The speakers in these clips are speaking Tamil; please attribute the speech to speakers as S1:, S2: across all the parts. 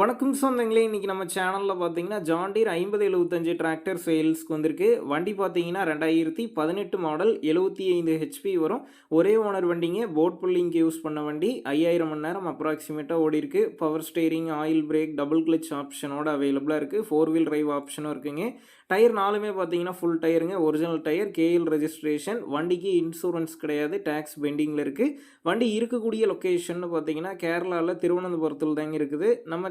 S1: வணக்கம் சொந்தங்களே இன்றைக்கி நம்ம சேனலில் பார்த்தீங்கன்னா ஜாண்டீர் ஐம்பது எழுபத்தஞ்சு டிராக்டர் சேல்ஸ்க்கு வந்திருக்கு. வண்டி பார்த்தீங்கன்னா ரெண்டாயிரத்தி பதினெட்டு மாடல் எழுபத்தி ஐந்து ஹெச்பி வரும். ஒரே ஓனர் வண்டிங்க போட் புல்லிங்க்கு யூஸ் பண்ண வண்டி. ஐயாயிரம் மணி நேரம் அப்ராக்சிமேட்டாக ஓடி இருக்கு. Power steering oil brake double clutch ஆப்ஷனோட அவைலபிளாக இருக்குது ஃபோர் வீல் டிரைவ் ஆப்ஷனும் இருக்குங்க. டயர் நாலுமே பார்த்தீங்கன்னா ஃபுல் டயருங்க ஒரிஜினல் டயர் கேஎல் ரெஜிஸ்ட்ரேஷன் வண்டிக்கு இன்சூரன்ஸ் கிடையாது டேக்ஸ் பெண்டிங்கில் இருக்குது வண்டி இருக்கக்கூடிய லொக்கேஷன் பார்த்தீங்கன்னா கேரளாவில் திருவனந்தபுரத்தில் தாங்க இருக்குது. நம்ம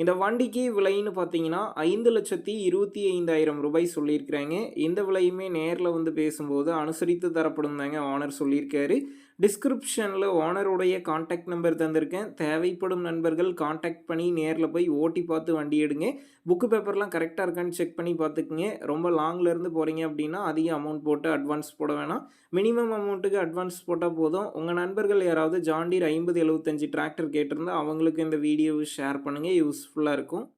S1: இந்த வண்டிக்கு விலைன்னு பார்த்தீங்கன்னா ஐந்து லட்சத்தி இருபத்தி ஐந்தாயிரம் ரூபாய் சொல்லியிருக்கிறாங்க. இந்த விலையுமே நேரில் வந்து பேசும்போது அனுசரித்து தரப்படும் தாங்க ஓனர் சொல்லியிருக்காரு. டிஸ்கிரிப்ஷனில் ஓனருடைய காண்டாக்ட் நம்பர் தந்திருக்கேன். தேவைப்படும் நண்பர்கள் காண்டாக்ட் பண்ணி நேரில் போய் ஓட்டி பார்த்து வண்டி எடுங்க. புக்கு பேப்பர்லாம் கரெக்டாக இருக்கான்னு செக் பண்ணி பார்த்துக்குங்க. ரொம்ப லாங்லேருந்து போகிறீங்க அப்படின்னா அதிக அமௌண்ட் போட்டு அட்வான்ஸ் போட வேணாம். மினிமம் அமௌண்ட்டுக்கு அட்வான்ஸ் போட்டால் போதும். உங்கள் நண்பர்கள் யாராவது ஜாண்டீர் ஐம்பது எழுபத்தஞ்சு டிராக்டர் கேட்டிருந்தா அவங்களுக்கு இந்த வீடியோவை ஷேர் பண்ணுங்கள் யூஸ்ஃபுல்லாக இருக்கும்.